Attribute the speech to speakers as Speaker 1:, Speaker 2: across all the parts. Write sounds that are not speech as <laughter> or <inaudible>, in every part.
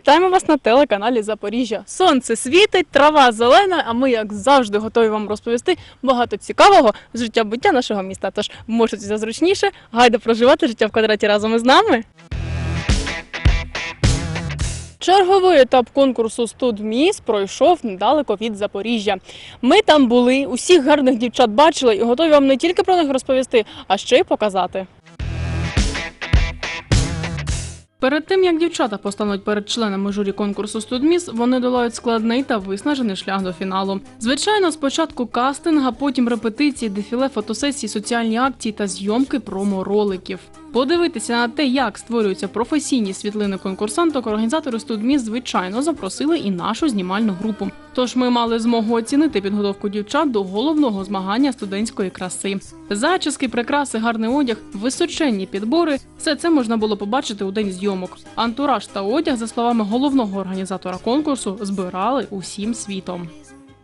Speaker 1: Вітаємо вас на телеканалі Запоріжжя. Сонце світить, трава зелена, а ми, як завжди, готові вам розповісти багато цікавого з життя буття нашого міста. Тож можете зазручніше, гайда проживати життя в квадраті разом із нами. Черговий етап конкурсу «Студміс» пройшов недалеко від Запоріжжя. Ми там були, усіх гарних дівчат бачили і готові вам не тільки про них розповісти, а ще й показати. Перед тим як дівчата постануть перед членами журі конкурсу «Студміс», вони долають складний та виснажений шлях до фіналу. Звичайно, спочатку кастинг, а потім репетиції, дефіле, фотосесії, соціальні акції та зйомки промо-роликів. Подивитися на те, як створюються професійні світлини конкурсанток, організатори «Студміс», звичайно, запросили і нашу знімальну групу. Тож ми мали змогу оцінити підготовку дівчат до головного змагання студентської краси. Зачіски, прикраси, гарний одяг, височенні підбори все це можна було побачити у день зйомок. Антураж та одяг, за словами головного організатора конкурсу, збирали усім світом.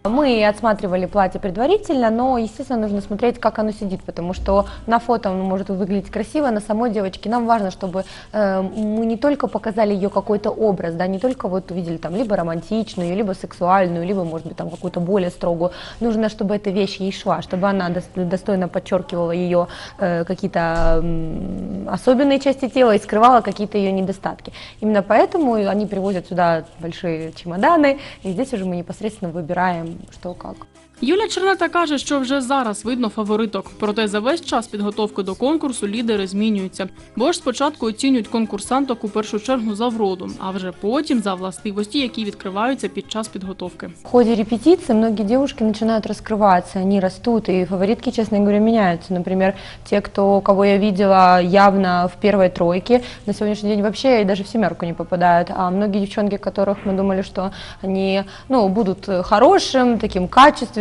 Speaker 2: Мы отсматривали платье предварительно, но, естественно, нужно смотреть, как оно сидит, потому что на фото оно может выглядеть красиво, на самой девочке нам важно, чтобы э, мы не только показали ее какой-то образ, да, не только вот увидели там либо романтичную, либо сексуальную, либо, может быть, там какую-то более строгую. Нужно, чтобы эта вещь ей шла, чтобы она дос- достойно подчеркивала ее э, какие-то м, особенные части тела и скрывала какие-то ее недостатки. Именно поэтому они привозят сюда большие чемоданы, и здесь уже мы непосредственно выбираем, что как.
Speaker 1: Юля Чернета каже, що вже зараз видно фавориток. Проте за весь час підготовки до конкурсу лідери змінюються. Бо ж спочатку оцінюють конкурсанток у першу чергу за вроду, а вже потім за властивості, які відкриваються під час підготовки.
Speaker 2: В ходе репетиции многие девушки начинают раскрываться, они растут, и фаворитки, честно говоря, меняются. Например, те, кто, кого я видела явно в первой тройке, на сегодняшний день вообще и даже в семерку не попадают. А многие девчонки, которых мы думали, что они ну, будут хорошим, таким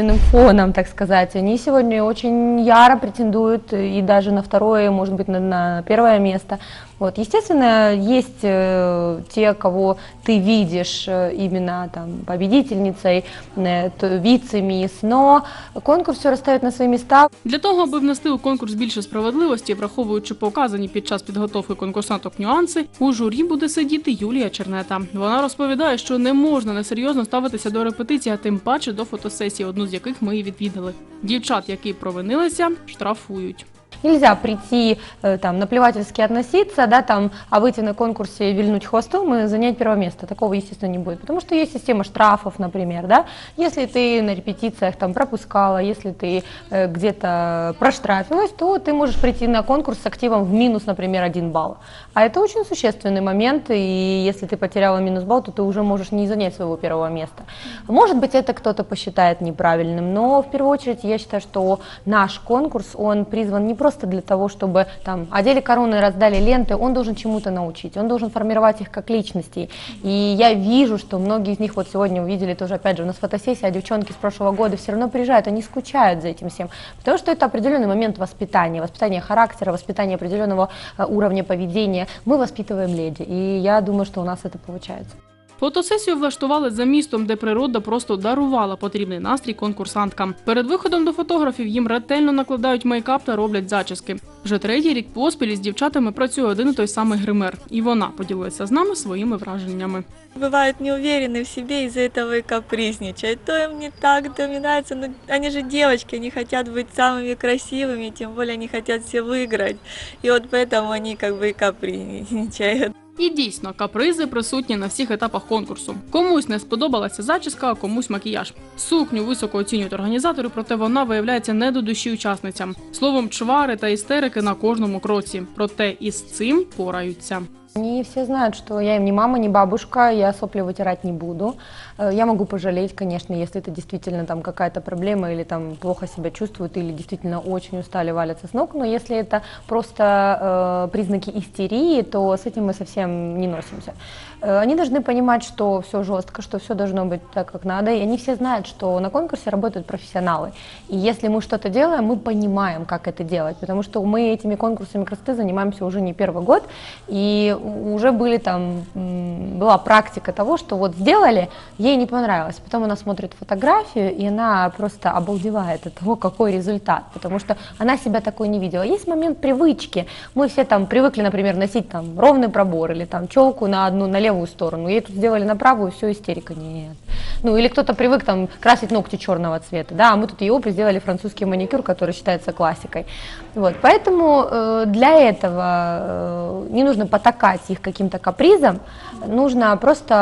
Speaker 2: качественным фоном, так сказать, они сегодня очень яро претендуют и даже на второе, может быть, на, на первое место. Вот, естественно, есть э, те, кого ты видишь э, именно там победительницей, э, то вице-мисс, но конкурс все расставит на свои места.
Speaker 1: Для того, аби внести у конкурс більше справедливості, враховуючи показані під час підготовки конкурсанток нюанси, у журі буде сидіти Юлія Чернета. Вона розповідає, що не можна несерйозно ставитися до репетицій, а тим паче до фотосесії, одну з яких ми і відвідали. Дівчат, які провинилися, штрафують.
Speaker 2: Нельзя прийти э, там наплевательски относиться, да, там, а выйти на конкурсе вильнуть хвостом и занять первое место. Такого, естественно, не будет, потому что есть система штрафов, например, да. Если ты на репетициях там пропускала, если ты э, где-то проштрафилась, то ты можешь прийти на конкурс с активом в минус, например, один балл. А это очень существенный момент, и если ты потеряла минус балл, то ты уже можешь не занять своего первого места. Может быть, это кто-то посчитает неправильным, но в первую очередь я считаю, что наш конкурс, он призван не просто для того, чтобы там одели короны раздали ленты, он должен чему-то научить, он должен формировать их как личностей. И я вижу, что многие из них вот сегодня увидели тоже, опять же, у нас фотосессия, а девчонки с прошлого года все равно приезжают, они скучают за этим всем, потому что это определенный момент воспитания, воспитания характера, воспитания определенного э, уровня поведения. Мы воспитываем леди, и я думаю, что у нас это получается.
Speaker 1: Фотосесію влаштували за містом, де природа просто дарувала потрібний настрій конкурсанткам. Перед виходом до фотографів їм ретельно накладають мейкап та роблять зачіски. Вже третій рік поспіль із дівчатами працює один і той самий гример, і вона поділилася з нами своїми враженнями.
Speaker 3: бывают не уверены в себе, из-за этого и капризничают. То им не так, то им не нравится. Но они же девочки, они хотят быть самыми красивыми, тем более они хотят все выиграть. И вот поэтому они как бы и капризничают.
Speaker 1: І дійсно, капризи присутні на всіх етапах конкурсу. Комусь не сподобалася зачіска, а комусь макіяж. Сукню високо оцінюють організатори, проте вона виявляється не до душі учасницям. Словом, чвари та істерики на кожному кроці. Проте із цим пораються.
Speaker 2: Они все знают, что я им не мама, не бабушка, я сопли вытирать не буду. Э, Я могу пожалеть, конечно, если это действительно там какая-то проблема или там плохо себя чувствуют или действительно очень устали, валятся с ног. Но если это просто э, признаки истерии, то с этим мы совсем не носимся. Э, они должны понимать, что все жестко, что все должно быть так, как надо. И они все знают, что на конкурсе работают профессионалы. И если мы что-то делаем, мы понимаем, как это делать, потому что мы этими конкурсами красоты занимаемся уже не первый год, и уже были там, была практика того, что вот сделали, ей не понравилось, потом она смотрит фотографию, и она просто обалдевает от того, какой результат, потому что она себя такой не видела. Есть момент привычки, мы все там привыкли, например, носить там ровный пробор или там челку на одну, на левую сторону, ей тут сделали на правую, все, истерика, нет. Ну, или кто-то привык там красить ногти черного цвета, да, а мы тут опри сделали французский маникюр, который считается классикой. Вот, поэтому э, для этого э, не нужно потакать их каким-то капризом, нужно просто,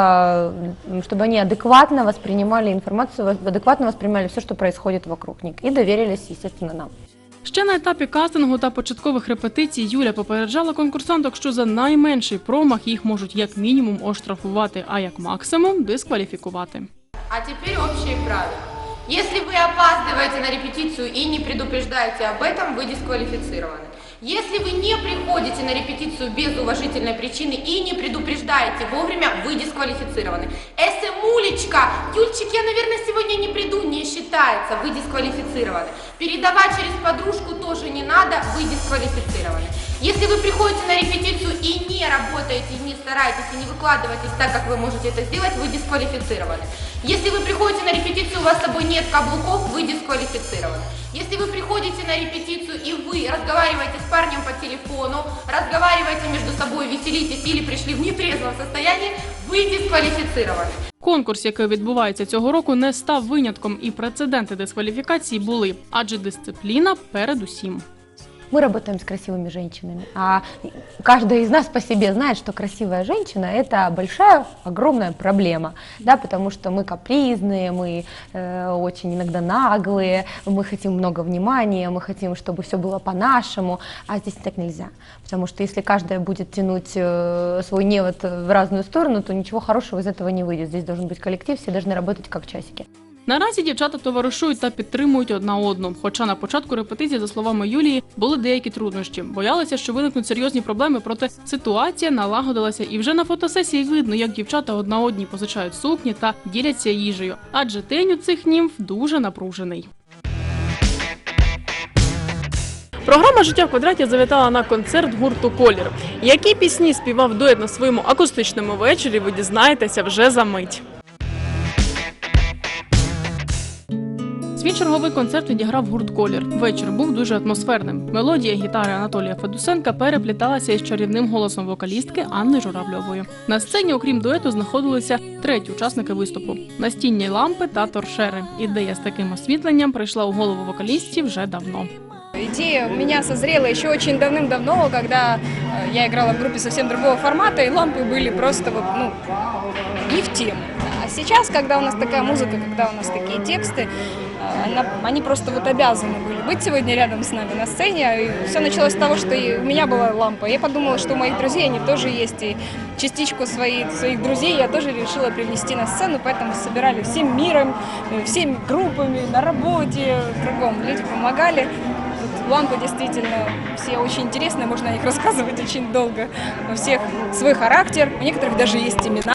Speaker 2: м, чтобы они адекватно воспринимали информацию, в- адекватно воспринимали все, что происходит вокруг них, и доверились, естественно, нам.
Speaker 1: Ще на етапі кастингу та початкових репетицій Юля попереджала конкурсанток, що за найменший промах їх можуть як мінімум оштрафувати, а як максимум дискваліфікувати.
Speaker 4: А теперь общие правила. Если вы опаздываете на репетицию и не предупреждаете об этом, вы дисквалифицированы. Если вы не приходите на репетицию без уважительной причины и не предупреждаете вовремя, вы дисквалифицированы. СМулечка, Юльчик, я, наверное, сегодня не приду, не считается, вы дисквалифицированы. Передавать через подружку тоже не надо, вы дисквалифицированы. Если вы приходите на репетицию и не работаете, не стараетесь и не выкладываетесь так, как вы можете это сделать, вы дисквалифицированы. Если вы приходите на репетицию, у вас с собой нет каблуков, вы дисквалифицированы. Если вы приходите на репетицию и вы разговариваете с парнем по телефону, разговариваете между собой, веселитесь или пришли в нетрезвом состоянии, вы дисквалифицированы.
Speaker 1: Конкурс, який відбувається цього року, не став винятком, і прецеденти дискваліфікації були, адже дисципліна передусім.
Speaker 2: Мы работаем с красивыми женщинами, а каждая из нас по себе знает, что красивая женщина – это большая, огромная проблема, да, потому что мы капризные, мы э, очень иногда наглые, мы хотим много внимания, мы хотим, чтобы все было по-нашему, а здесь так нельзя, потому что если каждая будет тянуть э, свой невод в разную сторону, то ничего хорошего из этого не выйдет. Здесь должен быть коллектив, все должны работать как часики.
Speaker 1: Наразі дівчата товаришують та підтримують одна одну. Хоча на початку репетиції, за словами Юлії, були деякі труднощі. Боялися, що виникнуть серйозні проблеми, проте ситуація налагодилася, і вже на фотосесії видно, як дівчата одна одній позичають сукні та діляться їжею. Адже день у цих німф дуже напружений. Програма Життя в квадраті завітала на концерт гурту Колір. Які пісні співав дует на своєму акустичному вечорі, ви дізнаєтеся вже за мить. Свій черговий концерт відіграв гурт Колір. Вечір був дуже атмосферним. Мелодія гітари Анатолія Федусенка перепліталася із чарівним голосом вокалістки Анни Журавльової. На сцені, окрім дуету, знаходилися треті учасники виступу: настінні лампи та торшери. Ідея з таким освітленням прийшла у голову вокалістів вже давно.
Speaker 5: Идея у меня созрела еще очень давным-давно, когда э, я играла в группе совсем другого формата, и лампы были просто вот, ну, не в тему. А сейчас, когда у нас такая музыка, когда у нас такие тексты, э, они просто вот обязаны были быть сегодня рядом с нами на сцене. И все началось с того, что у меня была лампа. Я подумала, что у моих друзей они тоже есть, и частичку своих, своих друзей я тоже решила привнести на сцену, поэтому собирали всем миром, всеми группами, на работе, кругом. Люди помогали. Тут лампы действительно все очень интересные, можно о них рассказывать очень долго. У всех свой характер, у некоторых даже есть имена.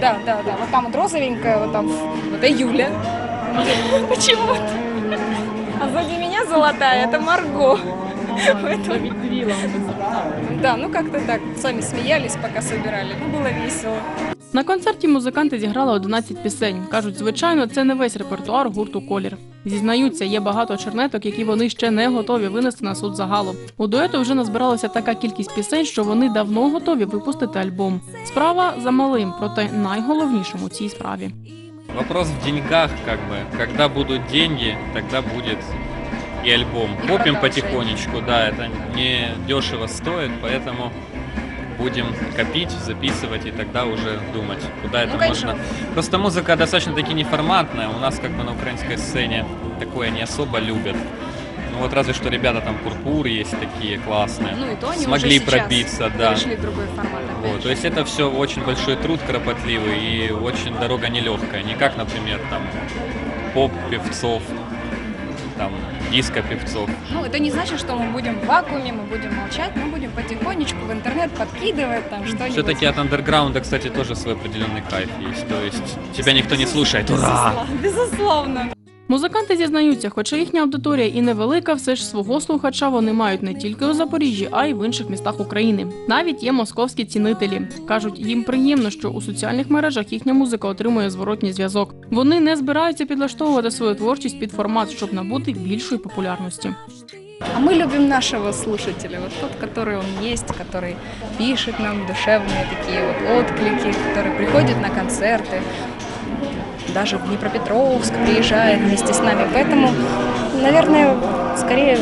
Speaker 5: Да, да, да. Вот там вот розовенькая, вот там вот это Юля. <laughs> Почему? А сзади меня золотая, это Марго. <laughs> Поэтому- Да, ну как-то так. Сами смеялись, пока собирали. Ну, было весело.
Speaker 1: На концерті музиканти зіграли 11 пісень. кажуть, звичайно, це не весь репертуар гурту Колір. Зізнаються, є багато чернеток, які вони ще не готові винести на суд загалу. У дуету вже назбиралася така кількість пісень, що вони давно готові випустити альбом. Справа за малим, проте найголовнішим у цій справі.
Speaker 6: Вопрос в деньгах, как бы. Когда будут деньги, тогда будет и альбом.
Speaker 5: И
Speaker 6: Копим потихонечку, да, это не дешево стоит, поэтому будем копить, записывать и тогда уже думать, куда это
Speaker 5: Ну, конечно.
Speaker 6: можно. Просто музыка достаточно таки неформатная, у нас как бы на украинской сцене такое не особо любят. Ну вот разве что ребята там Пурпур есть такие классные.
Speaker 5: Ну и то они
Speaker 6: Смогли
Speaker 5: уже
Speaker 6: пробиться, да.
Speaker 5: перешли в другой формат.
Speaker 6: Вот, то есть это все очень большой труд кропотливый и очень дорога нелегкая. Не как, например, там поп певцов. там диско-певцов.
Speaker 5: Ну, это не значит, что мы будем в вакууме, мы будем молчать, мы будем потихонечку в интернет подкидывать там что-нибудь.
Speaker 6: Все-таки от андерграунда, кстати, тоже свой определенный кайф есть. То есть тебя никто не слушает. Ура!
Speaker 5: Безусловно.
Speaker 1: Музиканти зізнаються, хоча їхня аудиторія і невелика, все ж свого слухача вони мають не тільки у Запоріжжі, а й в інших містах України. Навіть є московські цінителі. кажуть, їм приємно, що у соціальних мережах їхня музика отримує зворотній зв'язок. Вони не збираються підлаштовувати свою творчість під формат, щоб набути більшої популярності.
Speaker 5: А мы любим нашего слушателя, вот тот, который он есть, который пишет нам душевные такие вот отклики, который приходит на концерты, Даже в Днепропетровск приезжает вместе с нами. Поэтому, наверное, скорее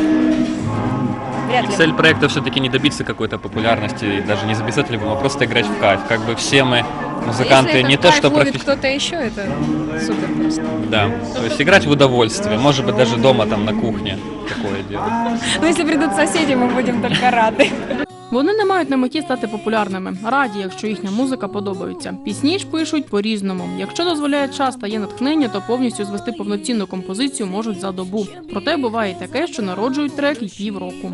Speaker 5: вряд ли.
Speaker 6: Цель проекта все-таки не добиться какой-то популярности, даже не записать альбом, а просто играть в кайф. Как бы все мы, музыканты,
Speaker 5: Если
Speaker 6: не то что профи-
Speaker 5: кто-то еще, это супер просто.
Speaker 6: Да, то есть играть в удовольствие, может быть даже дома там на кухне такое делать.
Speaker 5: Но если придут соседи, мы будем только рады.
Speaker 1: Вони не мають на меті стати популярними, раді, якщо їхня музика подобається. Пісні ж пишуть по-різному. Якщо дозволяє час та є натхнення, то повністю звести повноцінну композицію можуть за добу. Проте буває й таке, що народжують трек і півроку.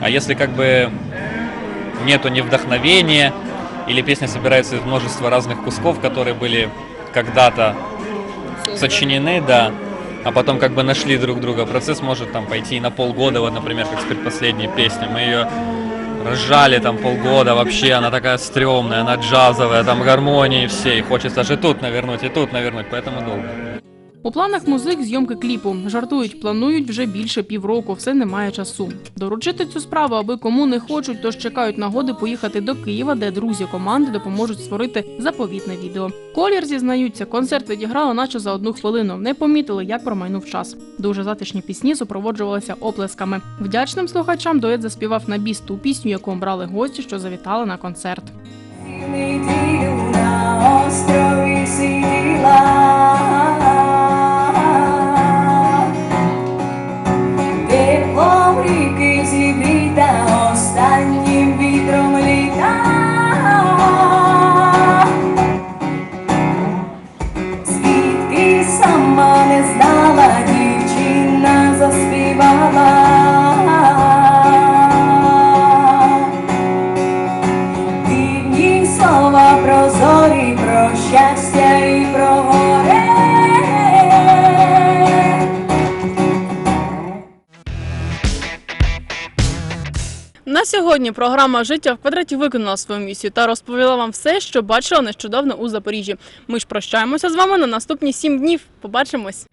Speaker 6: А если как бы нету ни вдохновения, или песня собирается из множества разных кусков, которые были когда-то сочинены, да, а потом как бы нашли друг друга, процесс может там пойти и на полгода, вот, например, как теперь последняя песня, мы ее разжали там полгода, вообще она такая стрёмная, она джазовая, там гармонии все, и хочется же тут навернуть, и тут навернуть, поэтому долго.
Speaker 1: У планах музик зйомки кліпу. Жартують, планують вже більше півроку, все немає часу. Доручити цю справу, аби кому не хочуть, тож чекають нагоди поїхати до Києва, де друзі команди допоможуть створити заповітне відео. Колір зізнаються, концерт відіграли наче за одну хвилину. Не помітили, як промайнув час. Дуже затишні пісні супроводжувалися оплесками. Вдячним слухачам дует заспівав на біс ту пісню, яку обрали гості, що завітали на концерт.
Speaker 7: На острові сиділа,
Speaker 1: На сьогодні програма Життя в квадраті виконала свою місію та розповіла вам все, що бачила нещодавно у Запоріжжі. Ми ж прощаємося з вами на наступні сім днів. Побачимось.